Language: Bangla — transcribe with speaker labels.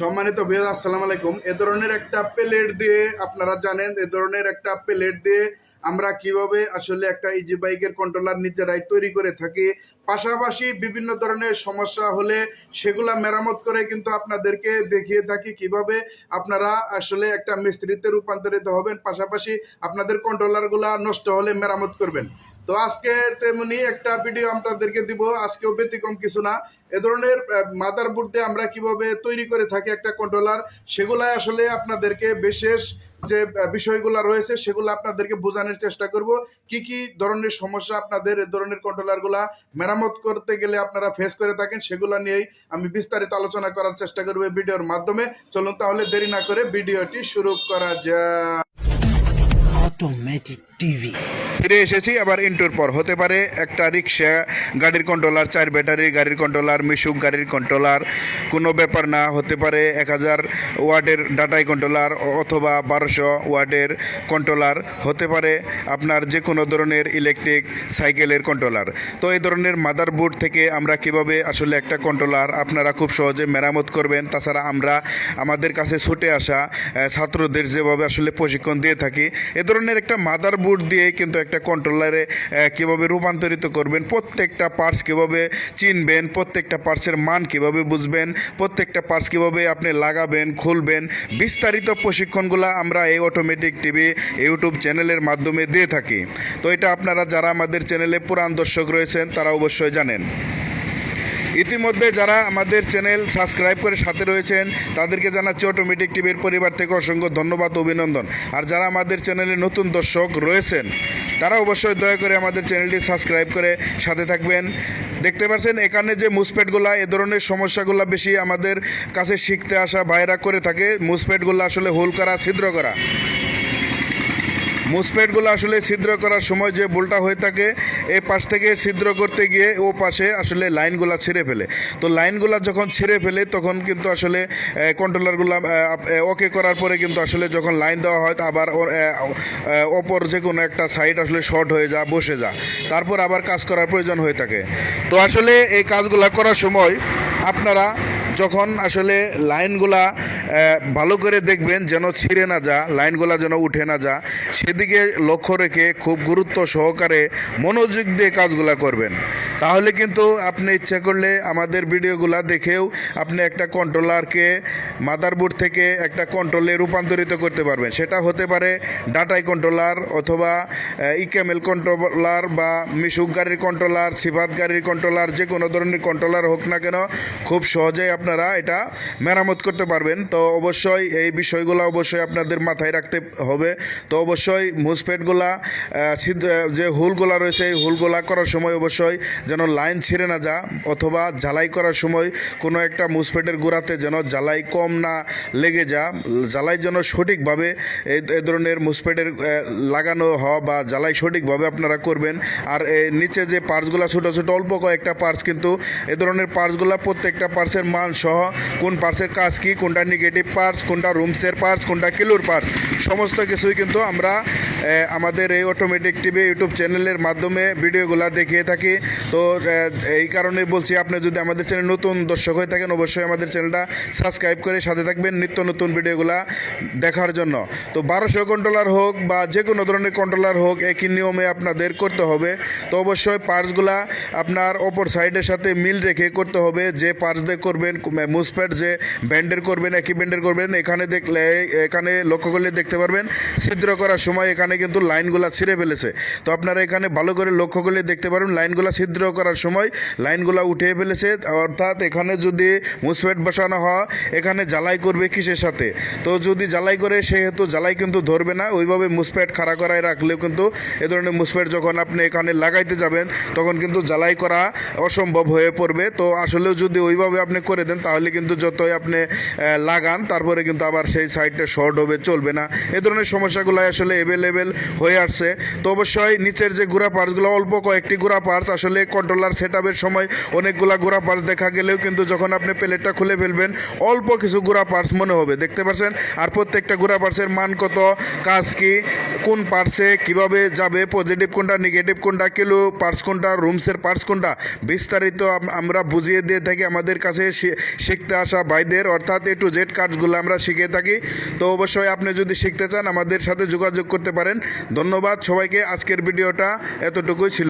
Speaker 1: সম্মানিত ভিয়া আসসালামু আলাইকুম। এ ধরনের একটা প্লেট দিয়ে আপনারা জানেন, এ ধরনের একটা প্লেট দিয়ে আমরা কীভাবে আসলে একটা ইজি বাইকের কন্ট্রোলার নিজেরাই তৈরি করে থাকি, পাশাপাশি বিভিন্ন ধরনের সমস্যা হলে সেগুলা মেরামত করে কিন্তু আপনাদেরকে দেখিয়ে থাকি কীভাবে আপনারা আসলে একটা মিস্ত্রিতে রূপান্তরিত হবেন, পাশাপাশি আপনাদের কন্ট্রোলারগুলা নষ্ট হলে মেরামত করবেন। তো আজকে তেমনি একটা ভিডিও আপনাদেরকে দিব, আজকেও ব্যতিক্রম কিছু না। এ ধরনের মাদার বোর্ড আমরা কীভাবে তৈরি করে থাকি একটা কন্ট্রোলার সেগুলাই আসলে আপনাদেরকে বিশেষ যে বিষয়গুলো রয়েছে সেগুলো আপনাদেরকে বোঝানোর চেষ্টা করব। কি কি ধরনের সমস্যা আপনাদের এ ধরনের কন্ট্রোলারগুলা মেরামত করতে গেলে আপনারা ফেস করে থাকেন সেগুলো নিয়েই আমি বিস্তারিত আলোচনা করার চেষ্টা করব ভিডিওর মাধ্যমে। চলুন তাহলে দেরি না করে ভিডিওটি শুরু করা যায়
Speaker 2: অটোমেটিক TV.
Speaker 1: ফিরে এসেছি, আবার ইন্টুর পর। হতে পারে একটা রিক্সা, গাড়ির কন্ট্রোলার চার ব্যাটারি গাড়ির কন্ট্রোলার মিশুক গাড়ির কন্ট্রোলার কোনো ব্যাপার না। হতে পারে এক হাজার ওয়ার্ডের ডাটাই কন্ট্রোলার অথবা বারোশো ওয়ার্ডের কন্ট্রোলার হতে পারে আপনার যে কোনো ধরনের ইলেকট্রিক সাইকেলের কন্ট্রোলার তো এই ধরনের মাদার মাদারবোর্ড থেকে আমরা কীভাবে আসলে একটা কন্ট্রোলার আপনারা খুব সহজে মেরামত করবেন? তাছাড়া আমরা আমাদের কাছে ছুটে আসা ছাত্রদের যেভাবে আসলে প্রশিক্ষণ দিয়ে থাকি, এ ধরনের একটা মাদার মাদারবোর্ড দিয়ে কিন্তু একটা কন্ট্রোলারে কীভাবে রূপান্তরিত করবেন, প্রত্যেকটা পার্টস কীভাবে চিনবেন, প্রত্যেকটা পার্টসের মান কীভাবে বুঝবেন, প্রত্যেকটা পার্টস কীভাবে আপনি লাগাবেন, খুলবেন, বিস্তারিত প্রশিক্ষণগুলো আমরা এই অটোমেটিক টিভি ইউটিউব চ্যানেলের মাধ্যমে দিয়ে থাকি। তো এটা আপনারা যারা আমাদের চ্যানেলে পুরাণ দর্শক রয়েছেন, তারা অবশ্যই জানেন। ইতিমধ্যে যারা আমাদের চ্যানেল সাবস্ক্রাইব করে সাথে রয়েছেন, তাদেরকে জানাচ্ছি অটোমেটিক টিভির পরিবার থেকে অসংখ্য ধন্যবাদ, অভিনন্দন। আর যারা আমাদের চ্যানেলে নতুন দর্শক রয়েছেন, তারা অবশ্যই দয়া করে আমাদের চ্যানেলটি সাবস্ক্রাইব করে সাথে থাকবেন। দেখতে পাচ্ছেন, এখানে যে মুসপেটগুলা, এ ধরনের সমস্যাগুলো বেশি আমাদের কাছে শিখতে আসা, ভাইরা করে থাকে, মুসপেটগুলো আসলে হোল করা ছিদ্র করা মুসপেটগুলো আসলে ছিদ্র করার সময় যে ভুলটা হয়ে থাকে, এ পাশ থেকে ছিদ্র করতে গিয়ে ও পাশে আসলে লাইনগুলো ছিঁড়ে ফেলে। তো লাইনগুলো যখন ছিঁড়ে ফেলে, তখন কিন্তু আসলে কন্ট্রোলারগুলো ওকে করার পরে কিন্তু আসলে যখন লাইন দেওয়া হয় আবার অপর যে কোনো একটা সাইড আসলে শর্ট হয়ে যা, বসে যা। তারপর আবার কাজ করার প্রয়োজন হয়ে থাকে। তো আসলে এই কাজগুলো করার সময় আপনারা যখন আসলে লাইনগুলা ভালো করে দেখবেন যেন ছিঁড়ে না যা, লাইনগুলা যেন উঠে না যা, সেদিকে লক্ষ্য রেখে খুব গুরুত্ব সহকারে মনোযোগ দিয়ে কাজগুলা করবেন। তাহলে কিন্তু আপনি ইচ্ছা করলে আমাদের ভিডিওগুলা দেখেও আপনি একটা কন্ট্রোলারকে মাদারবোর্ড থেকে একটা কন্ট্রোলে রূপান্তরিত করতে পারবেন। সেটা হতে পারে ডাটাই কন্ট্রোলার অথবা ইকেমেল কন্ট্রোলার বা মিশুক গাড়ির কন্ট্রোলার সিফাত গাড়ির কন্ট্রোলার যে কোনো ধরনের কন্ট্রোলার হোক না কেন, খুব সহজেই আপনারা এটা মেরামত করতে পারবেন। তো অবশ্যই এই বিষয়গুলো অবশ্যই আপনাদের মাথায় রাখতে হবে। তো অবশ্যই মুসপেটগুলা যে হুলগুলা রয়েছে, এই হুলগুলা করার সময় অবশ্যই যেন লাইন ছিঁড়ে না যা অথবা ঝালাই করার সময় কোনো একটা মুসপেটের গোড়াতে যেন জ্বালাই কম না লেগে যা জ্বালাই যেন সঠিকভাবে এই ধরনের মুসপেটের লাগানো হওয়া বা জ্বালাই সঠিকভাবে আপনারা করবেন। আর এ নিচে যে পার্টসগুলো ছোটো ছোটো, অল্প কয়েকটা পার্টস কিন্তু এ ধরনের পার্টসগুলো প্রত্যেকটা পার্টসের মান সহ কোন পার্টসের কাজ কী, কোনটা নেগেটিভ পার্টস কোনটা রুমসের পার্টস কোনটা কিলোর পার্টস সমস্ত কিছুই কিন্তু আমরা আমাদের এই অটোমেটিক টিভি ইউটিউব চ্যানেলের মাধ্যমে ভিডিওগুলো দেখিয়ে থাকি। তো এই কারণে বলছি, আপনি যদি আমাদের চ্যানেল নতুন দর্শক হয়ে থাকেন, অবশ্যই আমাদের চ্যানেলটা সাবস্ক্রাইব করে সাথে থাকবেন নিত্য নতুন ভিডিওগুলো দেখার জন্য। তো বারোশো কন্ট্রোলার হোক বা যে কোনো ধরনের কন্ট্রোলার হোক, একই নিয়মে আপনাদের করতে হবে। তো অবশ্যই পার্টসগুলা আপনার অপর সাইডের সাথে মিল রেখে করতে হবে। যে পার্টস দিয়ে করবেন মুসপ্যাড যে ব্যান্ডের করবেন, একই ব্যান্ডের করবেন, এখানে দেখলে, এখানে লক্ষ্য করলে দেখতে পারবেন, ছিদ্র করার সময় এখানে কিন্তু লাইনগুলো ছিঁড়ে ফেলেছে। তো আপনারা এখানে ভালো করে লক্ষ্য করলে দেখতে পারবেন লাইনগুলো ছিদ্র করার সময় লাইনগুলা উঠিয়ে ফেলেছে। অর্থাৎ এখানে যদি মুসফেট বসানো হয়, এখানে জ্বালাই করবে কিসের সাথে? তো যদি জ্বালাই করে, সেহেতু জ্বালাই কিন্তু ধরবে না। ওইভাবে মুসফেট খাড়া করায় রাখলেও কিন্তু এ ধরনের মুসফেট যখন আপনি এখানে লাগাইতে যাবেন, তখন কিন্তু জ্বালাই করা অসম্ভব হয়ে পড়বে। তো আসলেও যদি ওইভাবে আপনি করে দেন, তাহলে কিন্তু যতই আপনি লাগান, তারপরে কিন্তু আবার সেই সাইডটা শর্ট হবে, চলবে না। এ ধরনের সমস্যাগুলো আসলে অ্যাভেলেবেল হয়ে আসছে। তো অবশ্যই নিচের যে গুড়া পার্টসগুলো অল্প কয়েকটি গুড়া পার্টস আসলে কন্ট্রোলার সেট সময় অনেকগুলা গুড়া পার্টস দেখা গেলেও কিন্তু যখন আপনি প্লেটটা খুলে ফেলবেন, অল্প কিছু গুড়া পার্টস মনে হবে, দেখতে পাচ্ছেন আর প্রত্যেকটা গুড়া পার্টসের মান কত, কাজ কি, কোন পার্টসে কীভাবে যাবে পজিটিভ কোনটা নেগেটিভ কোনটা কিলো পার্টস কোনটা রুমসের পার্টস কোনটা, বিস্তারিত আমরা বুঝিয়ে দিয়ে থাকি আমাদের কাছে শিখতে আসা ভাইদের, অর্থাৎ এ টু জেড কাজগুলো আমরা শিখে থাকি। তো অবশ্যই আপনি যদি শিখতে চান, আমাদের সাথে যোগাযোগ করতে পারেন। ধন্যবাদ সবাইকে, আজকের ভিডিওটা এতটুকুই ছিল।